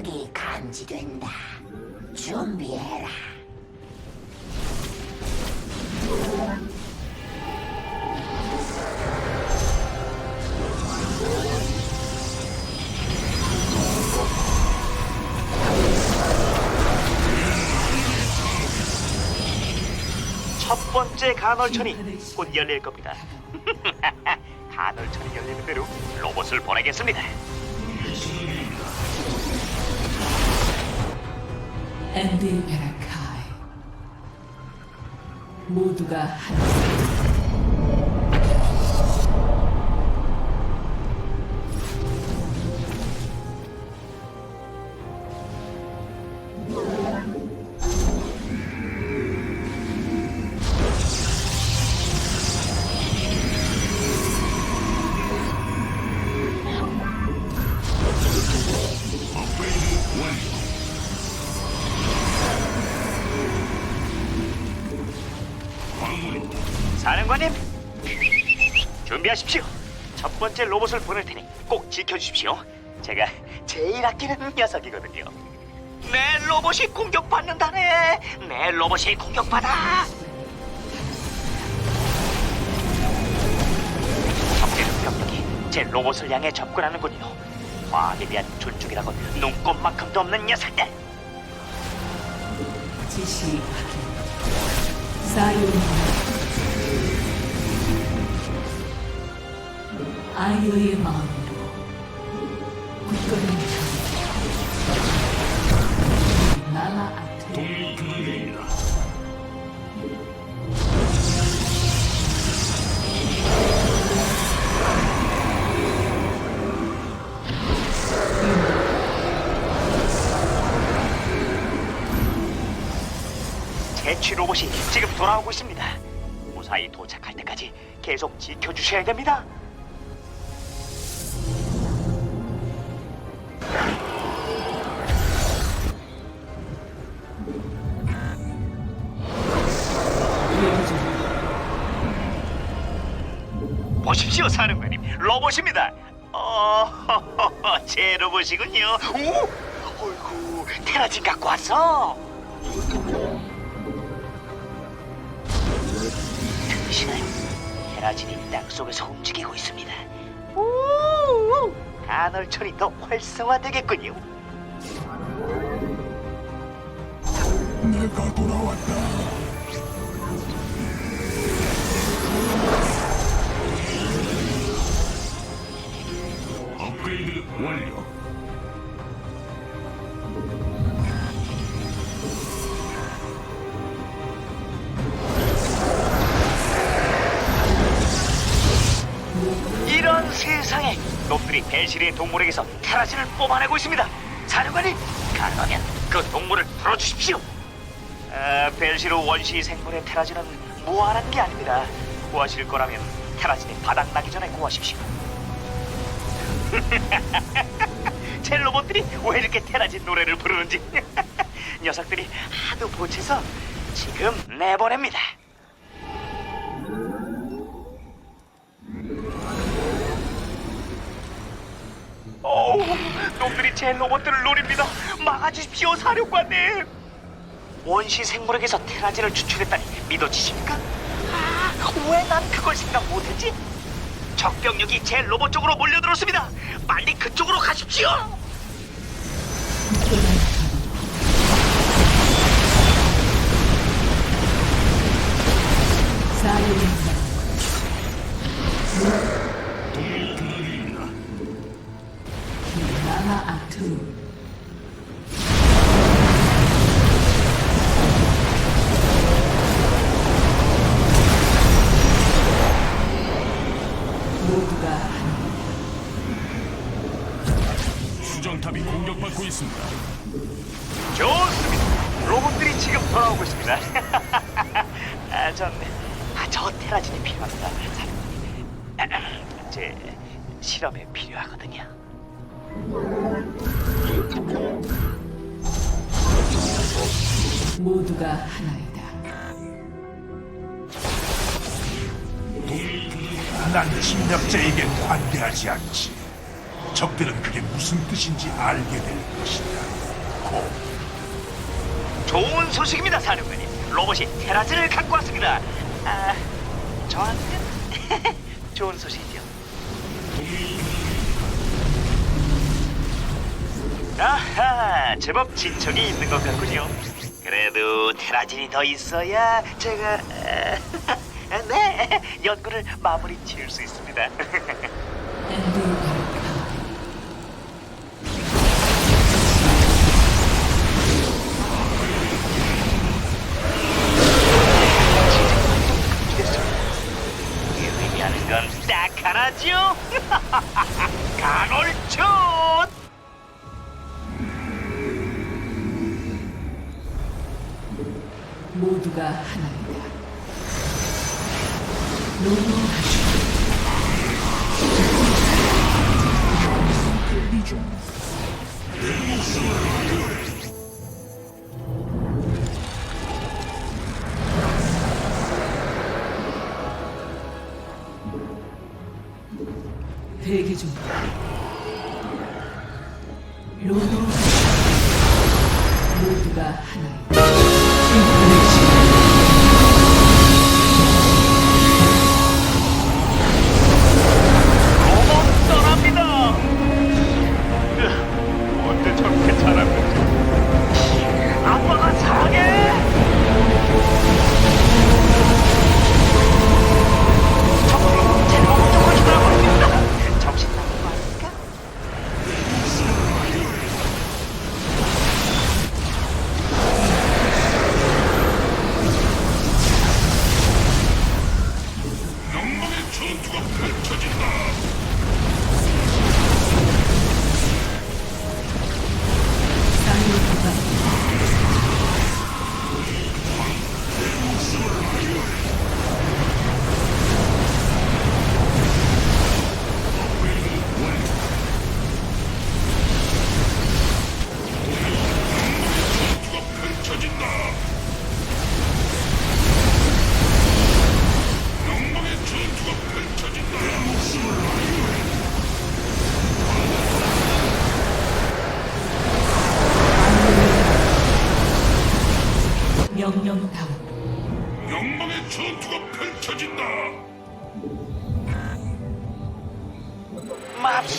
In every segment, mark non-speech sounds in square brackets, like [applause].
공격이 감지된다. 준비해라. 첫 번째 간헐천이 곧 열릴 겁니다. [laughs] 간헐천이 열리는 대로 로봇을 보내겠습니다. 앤디 베라카이. 모두가 하나 준비하십시오. 첫 번째 로봇을 보낼 테니 꼭 지켜주십시오. 제가 제일 아끼는 녀석이거든요. 내 로봇이 공격받는다네. 내 로봇이 공격받아. 적대적 병력이 제 로봇을 향해 접근하는군요. 과학에 대한 존중이라고 눈꼽만큼도 없는 녀석들. 지시 확인 사이온 아이오의 마음으로 굳건히 가 나라 아트 제취 로봇이 지금 돌아오고 있습니다. 무사히 도착할 때까지 계속 지켜주셔야 됩니다. 로봇입니다. 어, [laughs] 제 로봇이군요. 오, 어이구, 테라진 갖고 왔어. 들으시나요? 테라진이 땅 속에서 움직이고 있습니다. 오, 간헐천이 더 활성화되겠군요. 내가 돌아왔다. 업그레이드 완료. 이런 세상에 놈들이 배실의 동물에게서 테라진을 뽑아내고 있습니다. 사령관님, 가능하면 그 동물을 풀어주십시오. 아, 벨시로 원시 생물의 테라진은 무한한 게 아닙니다. 구하실 거라면 테라진이 바닥나기 전에 구하십시오. [laughs] 제 로봇들이 왜 이렇게 테라진 노래를 부르는지 [laughs] 녀석들이 하도 보채서 지금 내보냅니다. 어우, 놈들이 제 로봇들을 노립니다. 막아주십시오, 사령관님. 원시 생물에게서 테라진을 추출했다니 믿어지십니까? 아, 왜 난 그걸 생각 못했지? 적병력이 제 로봇 쪽으로 몰려들었습니다. 빨리 그쪽으로 가십시오. 마음으로 나마 아투 난 침략자에게 관대하지 않지. 적들은 그게 무슨 뜻인지 알게 될 것이다. 고, 좋은 소식입니다, 사령관님. 로봇이 테라진을 갖고 왔습니다. 아, 저한테는 [laughs] 좋은 소식이죠. 아하, 제법 진척이 있는 것 같군요. 그래도 테라진이 더 있어야 제가 아, [laughs] 네 [laughs] 연구를 마무리 지을 수 있습니다. [laughs] [laughs] 모두가 하나 로노하시 모두가 하나이다.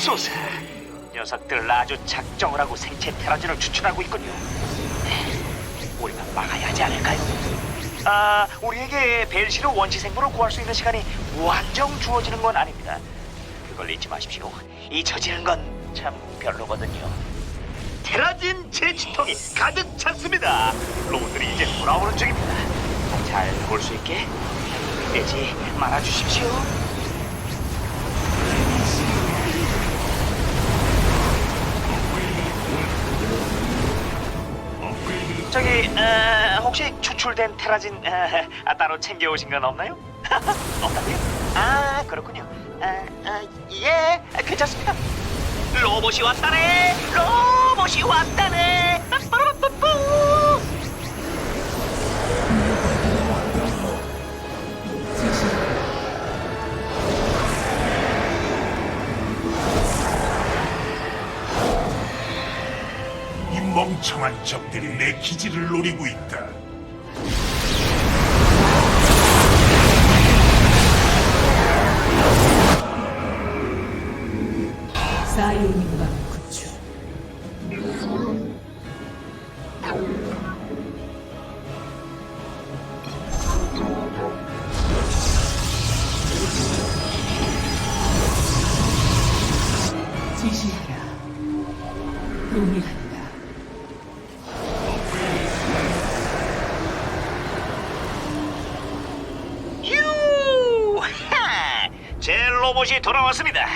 맙소사 녀석들 아주 작정을 하고 생체 테라진을 추출하고 있군요. 우리가 막아야 하지 않을까요? 아 우리에게 벨시로 원시 생물을 구할 수 있는 시간이 무한정 주어지는 건 아닙니다. 그걸 잊지 마십시오. 잊혀지는 건 참 별로거든요. 테라진 제치통이 가득 찼습니다. 로봇들이 이제 돌아오는 중입니다. 잘 볼 수 있게. 빼지 말아주십시오 저기 어, 혹시 추출된 테라진 아, 아, 따로 챙겨오신 건 없나요? [laughs] 없다고요? 아 그렇군요. 아, 아, 예, 아, 괜찮습니다. 로봇이 왔다네. 로봇이 왔다네. 빠빠라빠뿌. 멍청한 적들이 내 기지를 노리고 있다. 로봇이 돌아왔습니다.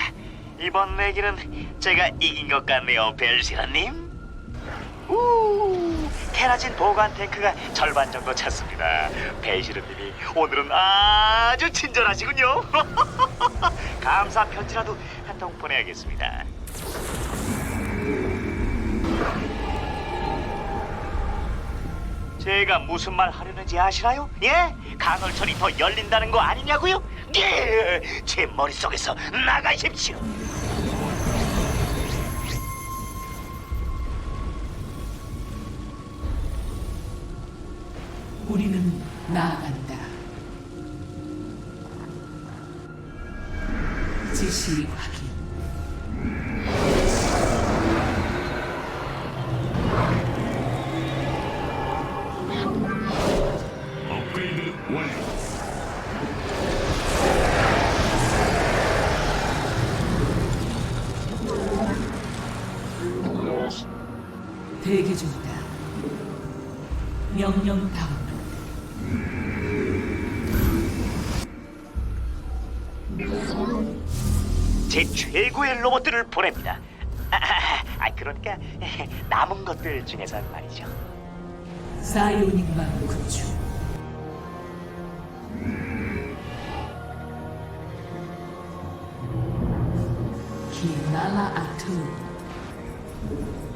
이번 내기는 제가 이긴 것 같네요, 벨시라님. 우, 테라진 보관 탱크가 절반 정도 찼습니다. 벨시르님이 오늘은 아주 친절하시군요. [laughs] 감사 편지라도 한 통 보내야겠습니다. 제가 무슨 말 하려는지 아시나요? 예? 간헐천이 더 열린다는 거 아니냐고요? 예! 제 머릿속에서 나가십시오. 우리는 나아간다. 지시 확인. 대기 중이다. 명령 다운. 제 최고의 로봇들을 보냅니다. 아, 아, 아, 그러니까 남은 것들 중에서 말이죠. 사이오닉만 구출. 기나라 아투.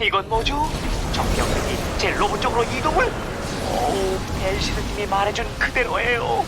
이건 뭐죠? 정병력이 제 로봇 쪽으로 이동을? 오, 벨시르님이 말해준 그대로예요.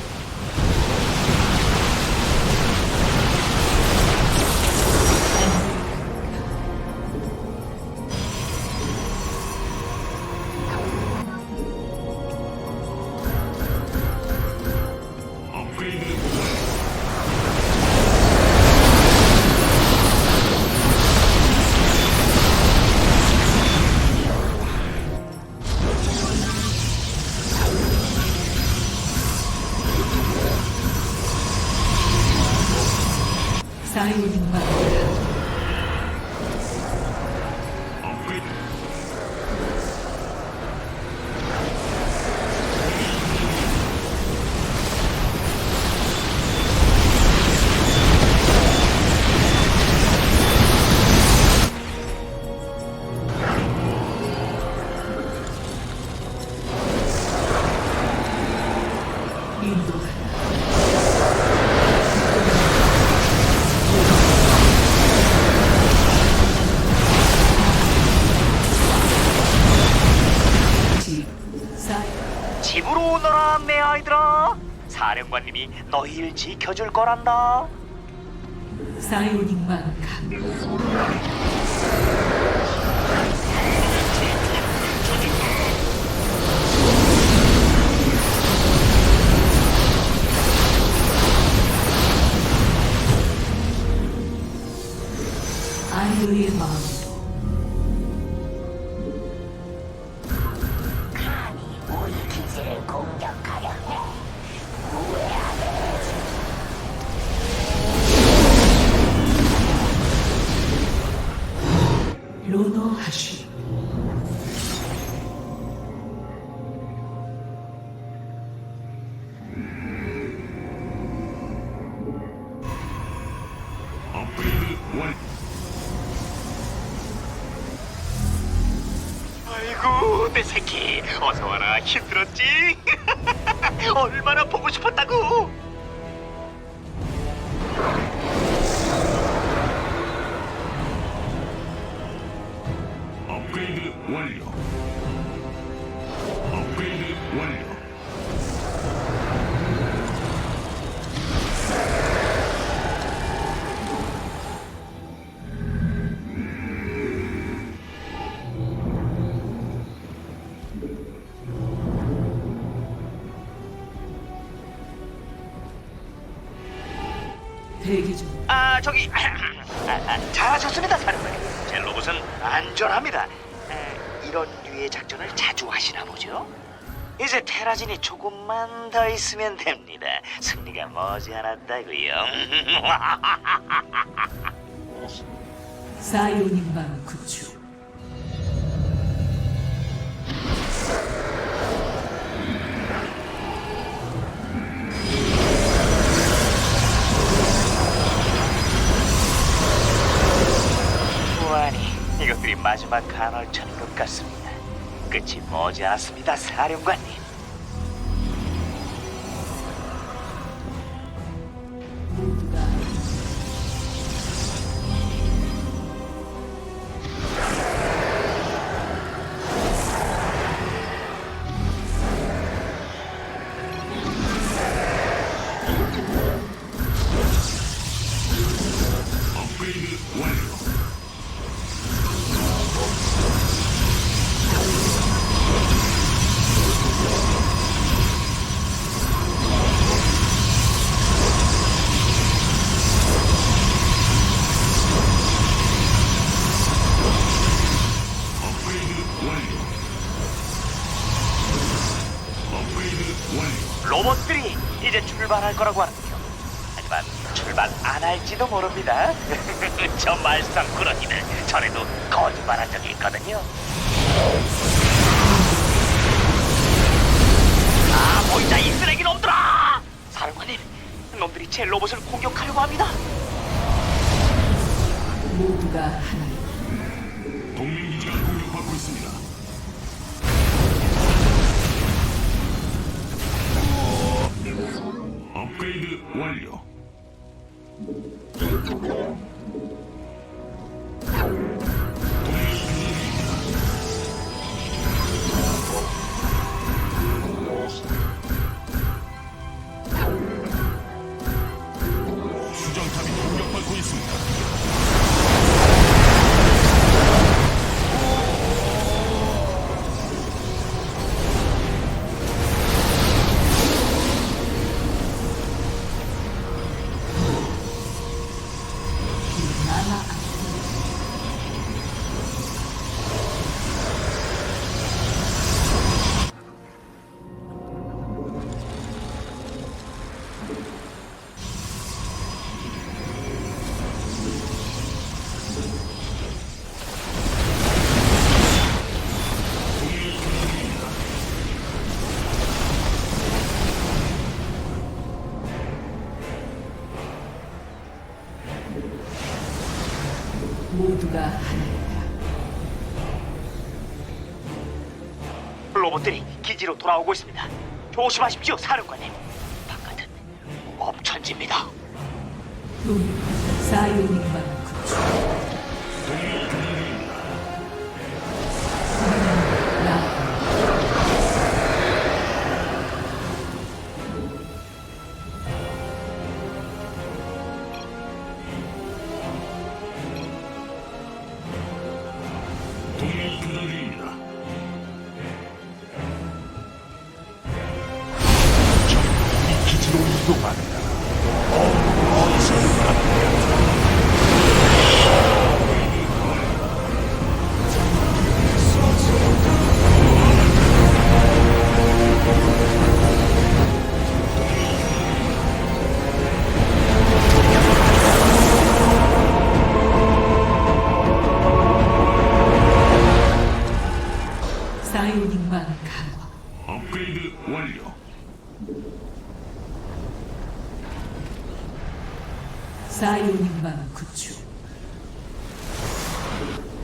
지켜줄 거란다. 사이오닉만 강. 롯데 새끼 어서 와라 힘들었지? [laughs] 얼마나 보고 싶었다고? 업그레이드 완료. 안전합니다 에, 이런 류의 작전을 자주 하시나 보죠? 이제 테라진이 조금만 더 있으면 됩니다 승리가 머지않았다고요 사이오닉만 구축. 이것들이 마지막 간헐천인 것 같습니다. 끝이 머지않았습니다 사령관님 출발할 거라고 하는군요 하지만 출발 안 할지도 모릅니다 [laughs] 저 말썽 꾸러기는 전에도 거짓말한 적이 있거든요 아 보인다 이 쓰레기 놈들아 사령관님 놈들이 제 로봇을 공격하려고 합니다 모두가 하나. 동맹 기지가 공격받고 있습니다. 완료. 모두가 하나이다. 로봇들이 기지로 돌아오고 있습니다 조심하십시오 사령관님 바깥은 무법천지입니다 돈 사이오닉 교전 중입니다.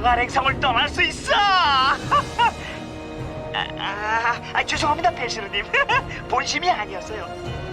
이 망할 행성을 떠날 수 있어. [laughs] 아, 아, 아, 죄송합니다, 벨시르님. [laughs] 본심이 아니었어요.